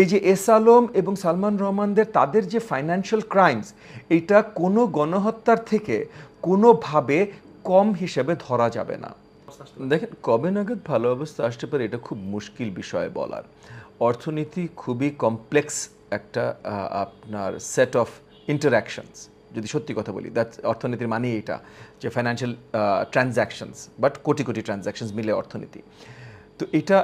এই যে এস আলম এবং সালমান রহমানদের তাদের যে ফাইন্যান্সিয়াল ক্রাইমস এটা কোনো গণহত্যার থেকে কোনোভাবে কম হিসেবে ধরা যাবে না। দেখেন, কবে নাগাদ ভালো অবস্থা আসতে পারে এটা খুব মুশকিল বিষয় বলার। অর্থনীতি খুবই কমপ্লেক্স একটা আপনার সেট অফ ইন্টারাকশনস যদি সত্যি কথা বলি দ্যাট অর্থনীতির মানে এটা, যে financial transactions but crore crore transactions মিলে অর্থনীতি। তো এটা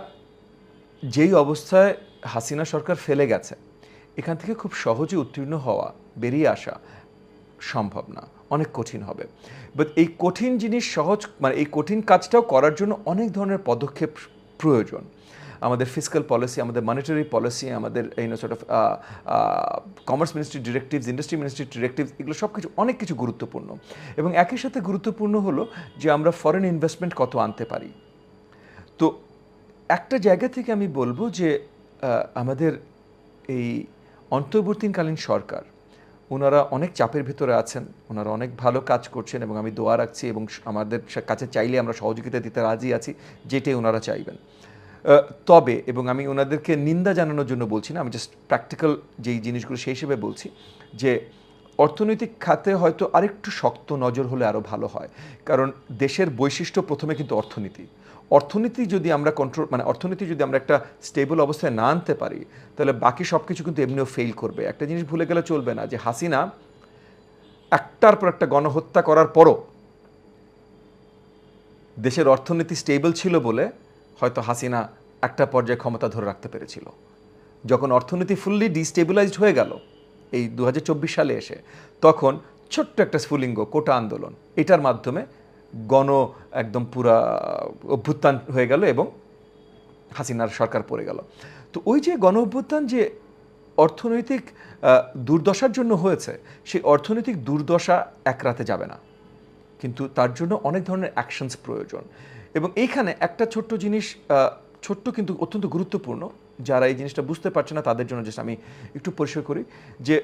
যেই অবস্থায় হাসিনা সরকার ফেলে গেছে। এখান থেকে খুব সহজে উত্তীর্ণ হওয়া, বেরিয়ে আসা সম্ভব না। অনেক কঠিন হবে। বাট এই কঠিন জিনিস সহজ মানে এই কঠিন কাজটাও করার জন্য অনেক ধরনের পদক্ষেপ প্রয়োজন। আমাদের ফিজিক্যাল পলিসি আমাদের মনিটারি পলিসি আমাদের এই sort of commerce ministry directives industry ministry directives এগুলো সব কিছু অনেক কিছু গুরুত্বপূর্ণ। এবং একই সাথে গুরুত্বপূর্ণ হলো যে আমরা ফরেন ইনভেস্টমেন্ট কত আনতে পারি। তো একটা জায়গা থেকে আমি বলব যে আমাদের এই অন্তর্বর্তীকালীন সরকার ওনারা অনেক চাপের ভিতরে আছেন ওনারা অনেক ভালো কাজ করছেন এবং আমি দোয়া রাখছি এবং আমাদের কাছে চাইলে আমরা সহযোগিতা দিতে রাজি আছি, যেটাই ওনারা চাইবেন। তবে, এবং আমি ওনাদেরকে নিন্দা জানানোর জন্য বলছি না, আমি জাস্ট প্র্যাকটিক্যাল যেই জিনিসগুলো সেই হিসেবে বলছি, যে অর্থনৈতিক খাতে হয়তো আরেকটু শক্ত নজর হলে আরও ভালো হয়। কারণ দেশের বৈশিষ্ট্য প্রথমে কিন্তু অর্থনীতি। অর্থনীতি যদি আমরা কন্ট্রোল মানে অর্থনীতি যদি আমরা একটা স্টেবল অবস্থায় না আনতে পারি, তাহলে বাকি সব কিছু কিন্তু এমনিও ফেল করবে। একটা জিনিস ভুলে গেলে চলবে না যে হাসিনা একটার পর একটা গণহত্যা করার পরও দেশের অর্থনীতি স্টেবল ছিল বলে হয়তো হাসিনা একটা পর্যায়ে ক্ষমতা ধরে রাখতে পেরেছিল। যখন অর্থনীতি ফুললি ডিস্টেবিলাইজড হয়ে গেল, এই দু হাজার চব্বিশ সালে এসে, তখন ছোট্ট একটা স্ফুলিঙ্গ, কোটা আন্দোলন, এটার মাধ্যমে গণ একদম পুরা অভ্যুত্থান হয়ে গেল এবং হাসিনার সরকার পড়ে গেল। তো ওই যে গণ অভ্যুত্থান যে অর্থনৈতিক দুর্দশার জন্য হয়েছে, সেই অর্থনৈতিক দুর্দশা এক রাতে যাবে না। কিন্তু তার জন্য অনেক ধরনের অ্যাকশনস প্রয়োজন। এবং এইখানে একটা ছোট্ট জিনিস ছোট্ট কিন্তু অত্যন্ত গুরুত্বপূর্ণ, যারা এই জিনিসটা বুঝতে পারছে না, তাদের জন্য জাস্ট আমি একটু পরিষ্কার করি, যে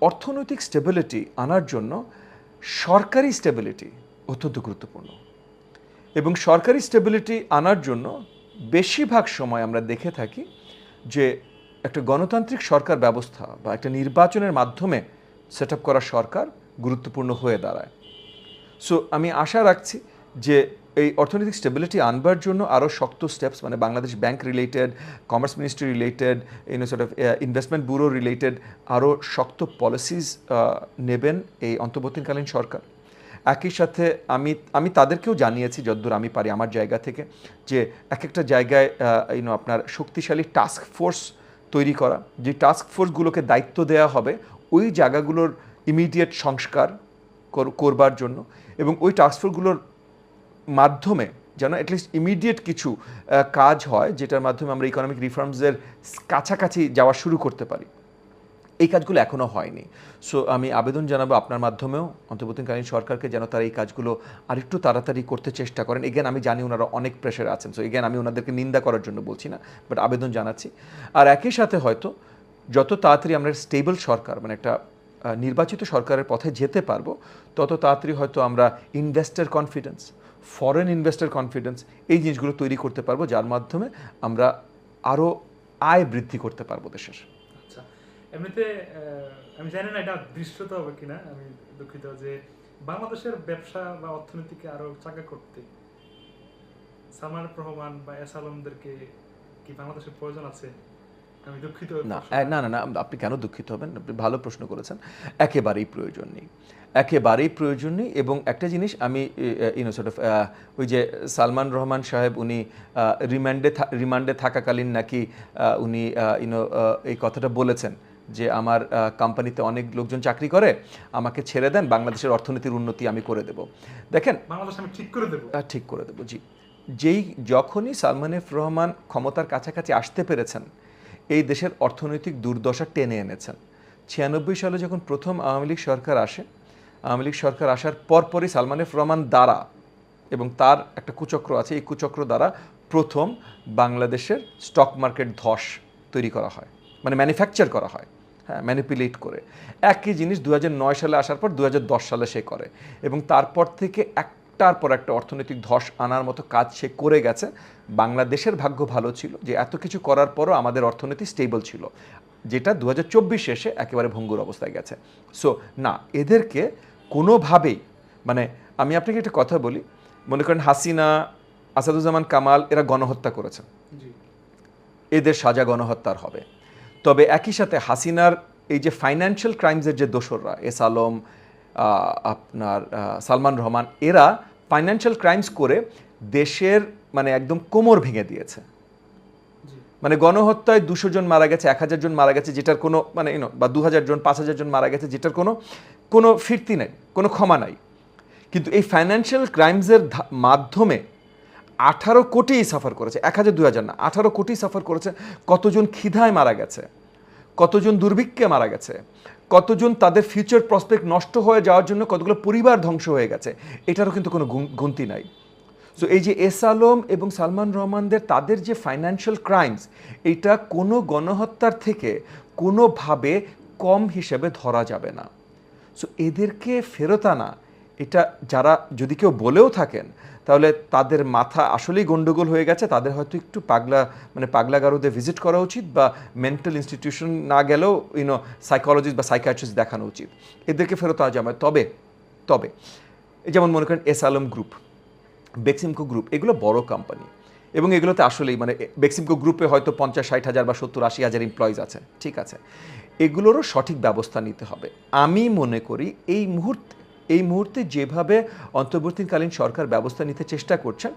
অর্থনৈতিক স্টেবিলিটি আনার জন্য সরকারি স্টেবিলিটি অত্যন্ত গুরুত্বপূর্ণ। এবং সরকারি স্টেবিলিটি আনার জন্য বেশিরভাগ সময় আমরা দেখে থাকি যে একটা গণতান্ত্রিক সরকার ব্যবস্থা বা একটা নির্বাচনের মাধ্যমে সেট করা সরকার গুরুত্বপূর্ণ হয়ে দাঁড়ায়। সো আমি আশা রাখছি যে এই অর্থনৈতিক স্টেবিলিটি আনবার জন্য আরও শক্ত স্টেপস মানে Bangladesh bank related commerce ministry related you know of investment bureau related আরও শক্ত পলিসিস নেবেন এই অন্তর্বর্তীকালীন সরকার। একই সাথে আমি আমি তাদেরকেও জানিয়েছি যতদূর আমি পারি আমার জায়গা থেকে, যে এক একটা জায়গায় ইউনো আপনার শক্তিশালী টাস্ক ফোর্স তৈরি করা। যে টাস্ক ফোর্সগুলোকে দায়িত্ব দেওয়া হবে, ওই জায়গাগুলোর ইমিডিয়েট সংস্কার কর- করবার জন্য এবং ওই টাস্কফোর্সগুলোর মাধ্যমে যেন অ্যাটলিস্ট ইমিডিয়েট কিছু কাজ হয়, যেটার মাধ্যমে আমরা ইকোনমিক রিফর্মসের কাছাকাছি যাওয়া শুরু করতে পারি। এই কাজগুলো এখনও হয়নি। সো আমি আবেদন জানাব আপনার মাধ্যমেও। অন্তর্বর্তীকালীন সরকারকে যেন তারা এই কাজগুলো আরেকটু তাড়াতাড়ি করতে চেষ্টা করেন। এগেন আমি জানি ওনারা অনেক প্রেশার আছেন। সো এগেন আমি ওনাদেরকে নিন্দা করার জন্য বলছি না বাট আবেদন জানাচ্ছি। আর একই সাথে হয়তো যত তাড়াতাড়ি আমরা স্টেবল সরকার মানে একটা নির্বাচিত সরকারের পথে যেতে পারব, তত তাড়াতাড়ি হয়তো আমরা investor confidence foreign investor confidence এই জিনিসগুলো তৈরি করতে পারব, যার মাধ্যমে আমরা আরও আয় বৃদ্ধি করতে পারব দেশের। এমনিতে আমি জানি না এটা দৃশ্যত হবে কিনা আমি দুঃখিত যে বাংলাদেশের ব্যবসা বা অর্থনীতিকে আরও চাঙ্গা করতে সামার রহমান বা এস আলমদেরকে কি বাংলাদেশের প্রয়োজন আছে? আমি দুঃখিত না না না না আপনি কেন দুঃখিত হবেন? আপনি ভালো প্রশ্ন করেছেন। একেবারেই প্রয়োজন নেই। একেবারেই প্রয়োজন নেই এবং একটা জিনিস আমি ইউনো সর্ট অফ ওই যে সালমান রহমান সাহেব উনি রিমান্ডে রিমান্ডে থাকাকালীন নাকি উনি ইউনো এই কথাটা বলেছেন। যে আমার কোম্পানিতে অনেক লোকজন চাকরি করে আমাকে ছেড়ে দেন বাংলাদেশের অর্থনীতির উন্নতি আমি করে দেব। দেখেন বাংলাদেশ আমি ঠিক করে দেবো। তা ঠিক করে দেবো জি। যেই যখনই সালমান এফ রহমান ক্ষমতার কাছাকাছি আসতে পেরেছেন এই দেশের অর্থনৈতিক দুর্দশা টেনে এনেছেন। ছিয়ানব্বই সালে যখন প্রথম আওয়ামী লীগ সরকার আসে আওয়ামী লীগ সরকার আসার পরপরই সালমান এফ রহমান দ্বারা এবং তার একটা কুচক্র আছে এই কুচক্র দ্বারা প্রথম বাংলাদেশের স্টক মার্কেট ধস তৈরি করা হয় মানে ম্যানুফ্যাকচার করা হয়। হ্যাঁ ম্যানিপুলেট করে। একই জিনিস দু হাজার নয় সালে আসার পর দু হাজার দশ সালে সে করে এবং তারপর থেকে একটার পর একটা অর্থনৈতিক ধস আনার মতো কাজ সে করে গেছে। বাংলাদেশের ভাগ্য ভালো ছিল যে এত কিছু করার পরও আমাদের অর্থনীতি স্টেবল ছিল যেটা দু হাজার চব্বিশ শেষে একেবারে ভঙ্গুর অবস্থায় গেছে। সো না এদেরকে কোনোভাবেই মানে আমি আপনাকে একটা কথা বলি মনে করেন হাসিনা আসাদুজ্জামান কামাল এরা গণহত্যা করেছে। জি। এদের সাজা গণহত্যার হবে। তবে একই সাথে হাসিনার এই যে ফাইন্যান্সিয়াল ক্রাইমসের যে দোসররা এস আলম আপনার সালমান রহমান এরা ফাইন্যান্সিয়াল ক্রাইমস করে দেশের মানে একদম কোমর ভেঙে দিয়েছে। মানে গণহত্যায় দুশো জন মারা গেছে এক হাজার জন মারা গেছে যেটার কোনো মানে ইনো বা দু হাজার জন পাঁচ হাজার জন মারা গেছে যেটার কোনো কোনো ফিরতি নেই কোনো ক্ষমা নাই। কিন্তু এই ফাইন্যান্সিয়াল ক্রাইমসের মাধ্যমে আঠারো কোটি সাফার করেছে, এক হাজার দু হাজার না, আঠারো কোটি সাফার করেছে, কতজন ক্ষিধায় মারা গেছে, কতজন দুর্ভিক্ষে মারা গেছে, কতজন তাদের ফিউচার প্রসপেক্ট নষ্ট হয়ে যাওয়ার জন্য কতগুলো পরিবার ধ্বংস হয়ে গেছে, এটারও কিন্তু কোনো গুন- গুনতি নাই। সো এই যে এস আলম এবং সালমান রহমানদের তাদের যে ফাইন্যান্সিয়াল ক্রাইমস এটা কোনো গণহত্যার থেকে কোনোভাবে কম হিসেবে ধরা যাবে না। সো এদেরকে ফেরত আনা এটা যারা যদি কেউ বলেও থাকেন, তাহলে তাদের মাথা আসলেই গন্ডগোল হয়ে গেছে। তাদের হয়তো একটু পাগলা মানে পাগলাগারোতে ভিজিট করা উচিত বা মেন্টাল ইনস্টিটিউশন না গেলেও ইউনো সাইকোলজিস্ট বা সাইকাট্রিস্ট দেখানো উচিত। এদেরকে ফেরত আনা যাবে তবে তবে যেমন মনে করেন S Alam group Beximco group এগুলো বড় কোম্পানি এবং এগুলোতে আসলেই মানে বেক্সিমকো গ্রুপে হয়তো পঞ্চাশ, ষাট হাজার বা সত্তর, আশি হাজার এমপ্লয়িজ আছে। ঠিক আছে। এগুলোরও সঠিক ব্যবস্থা নিতে হবে। আমি মনে করি এই মুহূর্তে এই মুহূর্তে যেভাবে অন্তর্বর্তীকালীন সরকার ব্যবস্থা নিতে চেষ্টা করছেন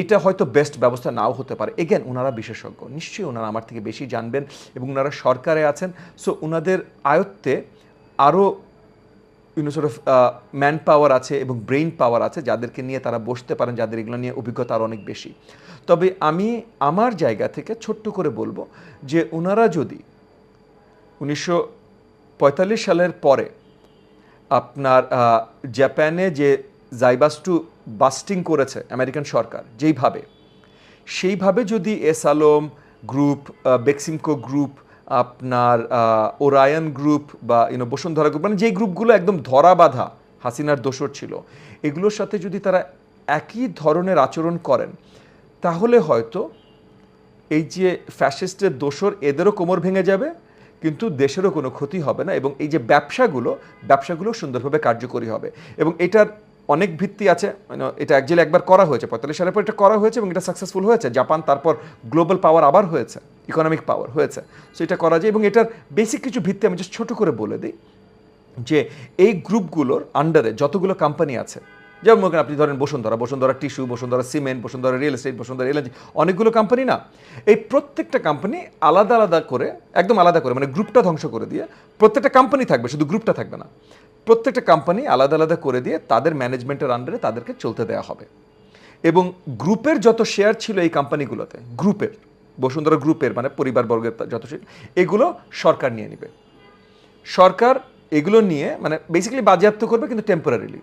এটা হয়তো বেস্ট ব্যবস্থা নাও হতে পারে। এগেন ওনারা বিশেষজ্ঞ। নিশ্চয়ই ওনারা আমার থেকে বেশি জানবেন এবং ওনারা সরকারে আছেন। সো ওনাদের আয়ত্তে আরও ইউনো অফ ম্যান পাওয়ার আছে এবং ব্রেইন পাওয়ার আছে যাদেরকে নিয়ে তারা বসতে পারেন, যাদের এগুলো নিয়ে অভিজ্ঞতা আরও অনেক বেশি। তবে আমি আমার জায়গা থেকে ছোট্ট করে বলব যে, ওনারা যদি উনিশশো পঁয়তাল্লিশ সালের পরে আপনার জাপানে যে জাইবাস্টু বাস্টিং করেছে আমেরিকান সরকার, যেইভাবে, সেইভাবে যদি S Alam group Beximco group আপনার ওরায়ন গ্রুপ বা ইউনো বসুন্ধরা গ্রুপ মানে যেই গ্রুপগুলো একদম ধরা বাঁধা হাসিনার দোসর ছিল, এগুলোর সাথে যদি তারা একই ধরনের আচরণ করেন, তাহলে হয়তো এই যে ফ্যাসিস্টের দোসর এদেরও কোমর ভেঙে যাবে কিন্তু দেশেরও কোনো ক্ষতি হবে না এবং এই যে ব্যবসাগুলো ব্যবসাগুলো সুন্দরভাবে কার্যকরী হবে। এবং এটার অনেক ভিত্তি আছে মানে এটা একজেলে একবার করা হয়েছে, পঁয়তাল্লিশ সালের পর এটা করা হয়েছে এবং এটা সাকসেসফুল হয়েছে। জাপান তারপর গ্লোবাল পাওয়ার আবার হয়েছে ইকোনমিক পাওয়ার হয়েছে। সো এটা করা যায় এবং এটার বেসিক কিছু ভিত্তি আমি জাস্ট ছোটো করে বলে দিই যে এই গ্রুপগুলোর আন্ডারে যতগুলো কোম্পানি আছে যেমন মনে আপনি ধরেন Bashundhara Bashundhara tissue, Bashundhara cement, Bashundhara real estate, Bashundhara LNG অনেকগুলো কোম্পানি না, এই প্রত্যেকটা কোম্পানি আলাদা আলাদা করে, একদম আলাদা করে মানে গ্রুপটা ধ্বংস করে দিয়ে প্রত্যেকটা কোম্পানি থাকবে, শুধু গ্রুপটা থাকবে না, প্রত্যেকটা কোম্পানি আলাদা আলাদা করে দিয়ে তাদের ম্যানেজমেন্টের আন্ডারে তাদেরকে চলতে দেওয়া হবে। এবং গ্রুপের যত শেয়ার ছিল এই কোম্পানিগুলোতে গ্রুপের, বসুন্ধরা গ্রুপের মানে পরিবারবর্গের যত শেয়ার এগুলো সরকার নিয়ে নেবে। সরকার এগুলো নিয়ে মানে বেসিক্যালি বাজেয়াপ্ত করবে কিন্তু টেম্পোরারিলি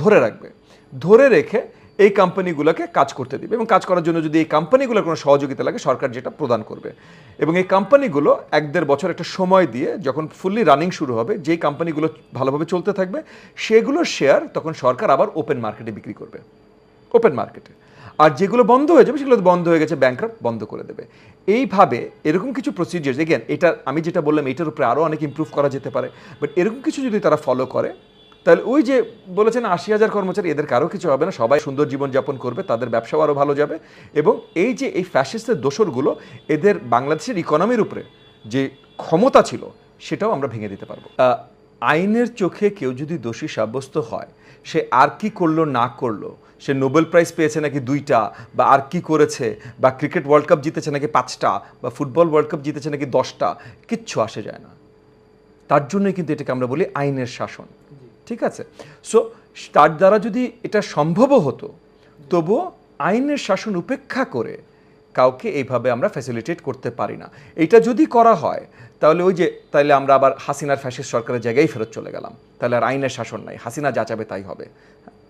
ধরে রাখবে। ধরে রেখে এই কোম্পানিগুলোকে কাজ করতে দিবে এবং কাজ করার জন্য যদি এই কোম্পানিগুলোর কোনো সহযোগিতা লাগে, সরকার যেটা প্রদান করবে। এবং এই কোম্পানিগুলো এক দেড় বছর একটা সময় দিয়ে যখন ফুললি রানিং শুরু হবে, যেই কোম্পানিগুলো ভালোভাবে চলতে থাকবে সেগুলোর শেয়ার তখন সরকার আবার ওপেন মার্কেটে বিক্রি করবে। ওপেন মার্কেটে আর যেগুলো বন্ধ হয়ে যাবে, সেগুলো বন্ধ হয়ে গেছে ব্যাংকরাপ বন্ধ করে দেবে। এইভাবে এরকম কিছু প্রসিডিয়ার্স এগেন এটা আমি যেটা বললাম, এটার উপরে আরও অনেক ইমপ্রুভ করা যেতে পারে। বাট এরকম কিছু যদি তারা ফলো করে তাহলে ওই যে বলেছেন আশি হাজার কর্মচারী, এদের কারও কিছু হবে না। সবাই সুন্দর জীবনযাপন করবে, তাদের ব্যবসাও আরও ভালো যাবে। এবং এই যে এই ফ্যাসিস্টের দোসরগুলো, এদের বাংলাদেশের ইকোনমির উপরে যে ক্ষমতা ছিল, সেটাও আমরা ভেঙে দিতে পারব। আইনের চোখে কেউ যদি দোষী সাব্যস্ত হয়, সে আর কি করল, না করল, সে নোবেল প্রাইজ পেয়েছে নাকি দুইটা, বা আর কি করেছে, বা ক্রিকেট ওয়ার্ল্ড কাপ জিতেছে নাকি পাঁচটা, বা ফুটবল ওয়ার্ল্ড কাপ জিতেছে নাকি দশটা, কিচ্ছু আসে যায় না। তার জন্যই কিন্তু এটাকে আমরা বলি আইনের শাসন। ঠিক আছে? সো তার দ্বারা যদি এটা সম্ভবও হতো, তবুও আইনের শাসন উপেক্ষা করে কাউকে এইভাবে আমরা ফ্যাসিলিটেট করতে পারি না। এটা যদি করা হয়, তাহলে ওই যে তাহলে আমরা আবার হাসিনার ফ্যাসিস্ট সরকারের জায়গায় ফেরত চলে গেলাম। তাহলে আর আইনের শাসন নাই, হাসিনা যা চাবে তাই হবে।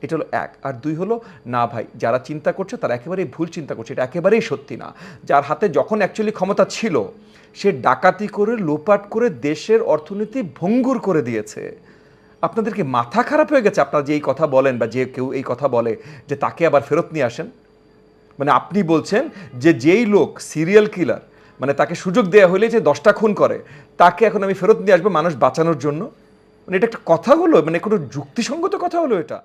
এটা হলো এক। আর দুই হলো, না ভাই, যারা চিন্তা করছে তারা একেবারেই ভুল চিন্তা করছে, এটা একেবারেই সত্যি না। যার হাতে যখন অ্যাকচুয়ালি ক্ষমতা ছিল, সে ডাকাতি করে, লোপাট করে দেশের অর্থনীতি ভঙ্গুর করে দিয়েছে। আপনাদের কি মাথা খারাপ হয়ে গেছে আপনারা যে এই কথা বলেন বা যে কেউ এই কথা বলে যে তাকে আবার ফেরত নিয়ে আসেন? মানে আপনি বলছেন যে যেই লোক সিরিয়াল কিলার মানে তাকে সুযোগ দেওয়া হলে যে দশটা খুন করে, তাকে এখন আমি ফেরত নিয়ে আসব মানুষ বাঁচানোর জন্য? মানে এটা একটা কথা হলো মানে কোনো যুক্তিসঙ্গত কথা হলো এটা?